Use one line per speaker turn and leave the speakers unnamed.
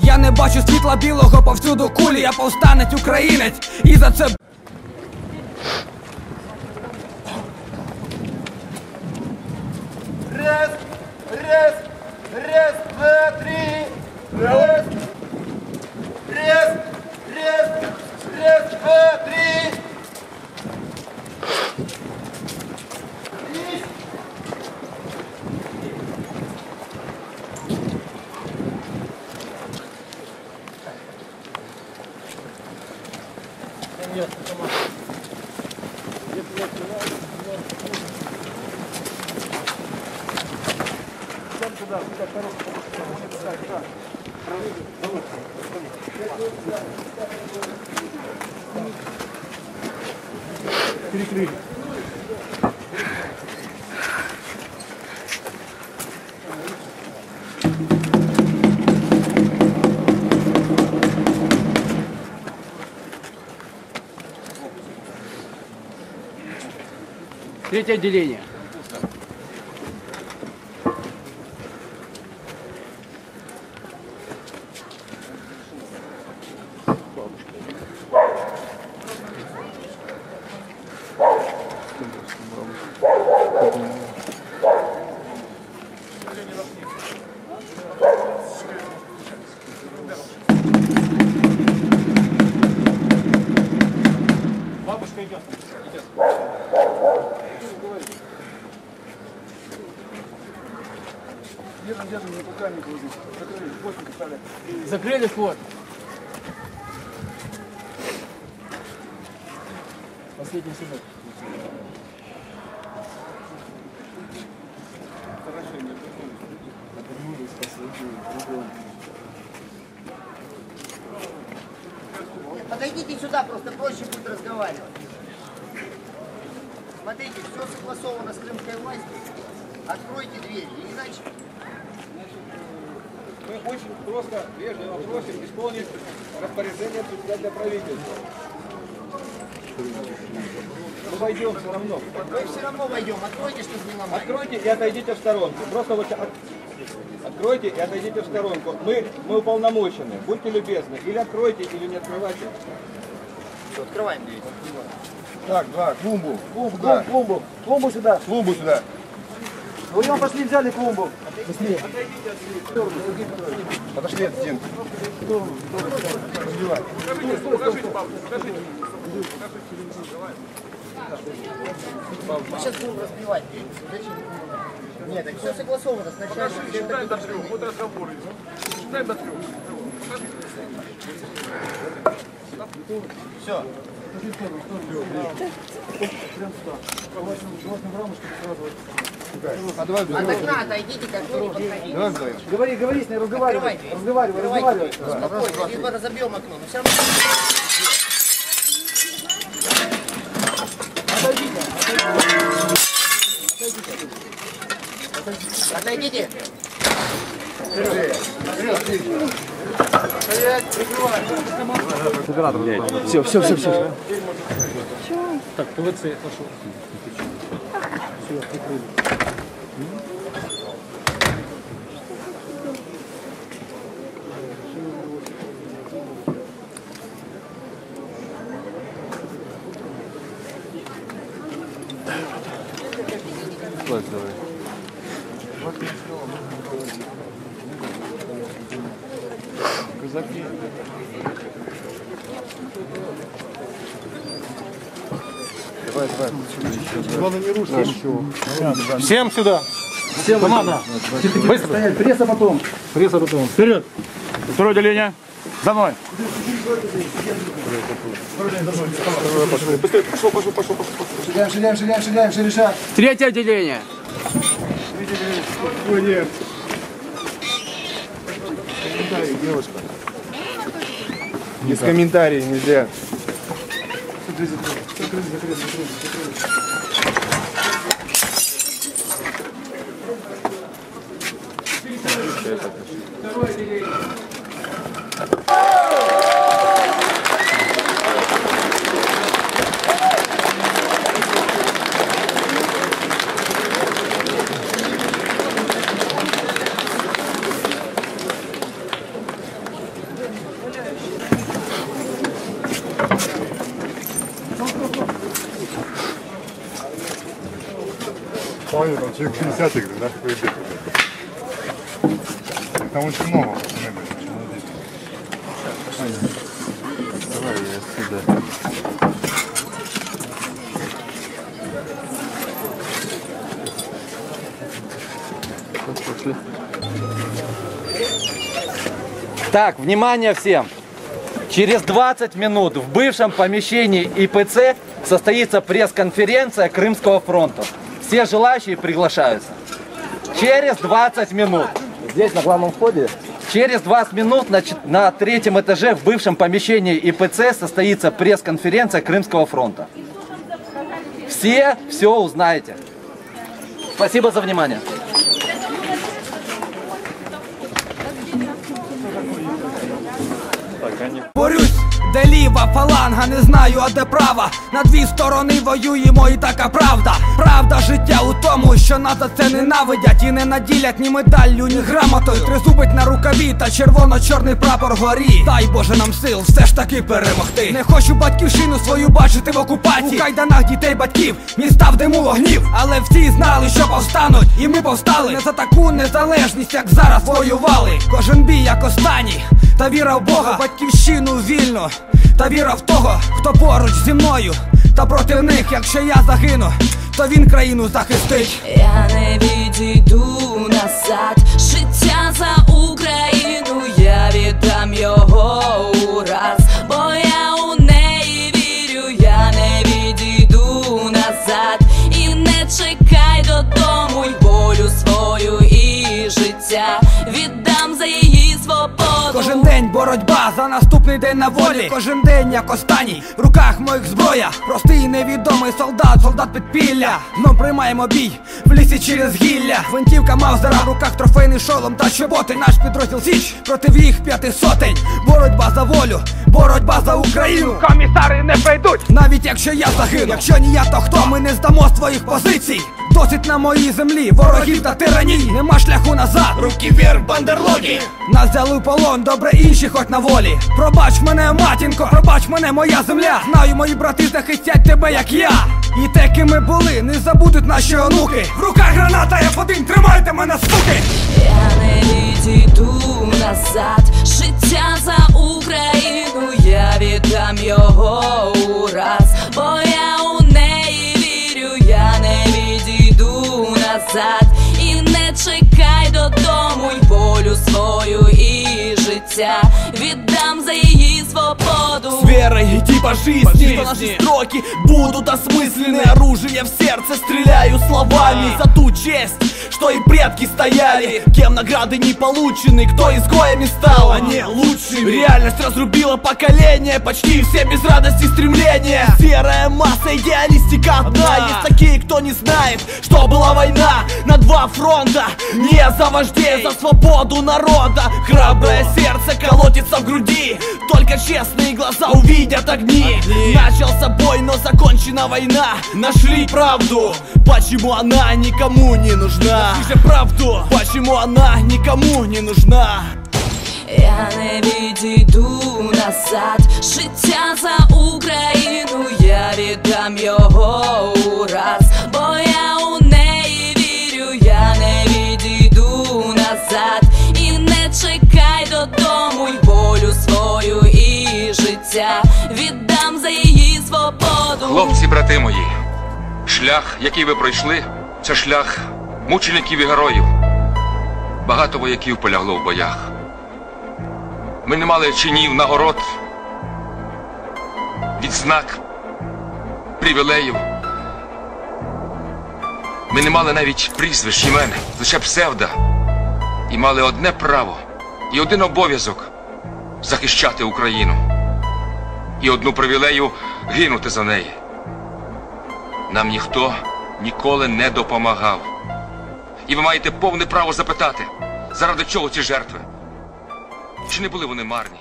Я не бачу світла білого повсюду кулі, я повстанець українець, і за це
Рез, рез, рез, два, три. рез, раз, Перекрыли.
Третье отделение. Закрыли вход. Последний сынок.
Подойдите сюда, просто проще будет разговаривать. Смотрите, все согласовано с крымской властью. Откройте двери, иначе
Мы очень просто, вежливо просим исполнить распоряжение председателя правительства. Мы войдем все равно.
мы все равно войдем. Откройте, чтобы не ломать.
Откройте и отойдите в сторонку. Просто вот от- откройте и отойдите в сторонку. Мы, мы уполномочены. Будьте любезны. Или откройте, или не открывайте.
Все, открываем дверь.
Так, два, клумбу.
Клумбу,
Сюда.
клумбу, клумбу сюда.
Клумбу сюда.
Вдвоем пошли, взяли клумбу.
Подошли от стенки. Разбивай.
Мы сейчас будем разбивать? Нет, так все согласовано. Сначала считай до трех. Вот разговор Считай до трех. Все.
А давай,
От
давай,
окна отойдите, к окну не подходите.
давай вдвоем.
Говори, говори с ней, разговаривай. Разговаривай, разговаривай.
Спокойно, либо разобьем окно. Но все равно... Отойдите.
Все, все, все, все.
Всем сюда.
Всем команда. Быстро. Стоять, пресса потом.
Пресса потом. Вперед. Второе отделение. За мной.
Шагаем, шагаем, шагаем, шагаем, шереша.
Третье отделение.
Без комментариев нельзя.
Закрой, закрой, закрой, закрой. Второе отделение. 50 игр, да. Там очень много. Давай я сюда.
Так, внимание всем! Через 20 минут в бывшем помещении ИПЦ состоится пресс-конференция Крымского фронта. Все желающие приглашаются. Через 20 минут. Здесь, на главном входе? Через 20 минут на, на третьем этаже в бывшем помещении ИПЦ состоится пресс-конференция Крымского фронта. Все все узнаете. Спасибо за внимание.
Де ліва фаланга, не знаю, а де права. На дві сторони воюємо, і така правда. Правда життя у тому, що за це ненавидять і не наділять ні медаллю, ні грамотою. Тризубить на рукаві та червоно-чорний прапор горі. Дай Боже нам сил все ж таки перемогти. Не хочу батьківщину свою бачити в окупації. У кайданах дітей батьків, міста в диму вогнів. Але всі знали, що повстануть, і ми повстали. Не за таку незалежність, як зараз воювали. Кожен бій як останній. Та віра в Бога, батьківщину вільну, та віра в того, хто поруч зі мною, та проти них, якщо я загину, то він країну захистить.
Я не відійду назад,
Боротьба за наступний день на волі. Кожен день як останній, в руках моїх зброя. Простий невідомий солдат, солдат підпілля. Знов приймаємо бій в лісі через гілля. Гвинтівка Маузера в руках трофейний шолом та чоботи. Наш підрозділ Січ проти їх п'яти сотень. Боротьба за волю, боротьба за Україну. Комісари не прийдуть, навіть якщо я загину. Якщо ні я, то хто ми не здамо своїх позицій. Досить на моїй землі, ворогів та тираній. Нема шляху назад, руки вверх, бандерлоги. Нас взяли в полон, добре інші хоч на волі. Пробач мене, матінко, пробач мене, моя земля. Знаю, мої брати захистять тебе, як я. І те, ким ми були, не забудуть наші онуки. В руках граната F1, тримайте мене, суки!
Я не відійду назад, життя за Україну, я віддам його ураз, бо назад,
по жизни. Что наши строки будут осмыслены. Оружие в сердце стреляю словами. За ту честь, что и предки стояли. Кем награды не получены, кто изгоями стал. Не лучшими Реальность разрубила поколение. Почти все без радости стремления. Серая масса, идеалистика одна. Есть такие, кто не знает, что была война На два фронта. Не за вождей, за свободу народа. Храброе сердце колотится в груди. Только честные глаза увидят огни Начался бой, но закончена война Нашли правду, почему она никому не нужна Скажи правду, почему она никому не нужна
Я не відійду назад, життя за Україну, я віддам його ураз,
Хлопці, брати мої, шлях, який ви пройшли, це шлях мучеників і героїв. Багато вояків полягло в боях. Ми не мали чинів, нагород, відзнак, привілеїв. Ми не мали навіть прізвищ імен, лише псевда. І мали одне право і один обов'язок захищати Україну. І одну привілею гинути за неї. Нам ніхто ніколи не допомагав. І ви маєте повне право запитати, заради чого ці жертви? Чи не були вони марні?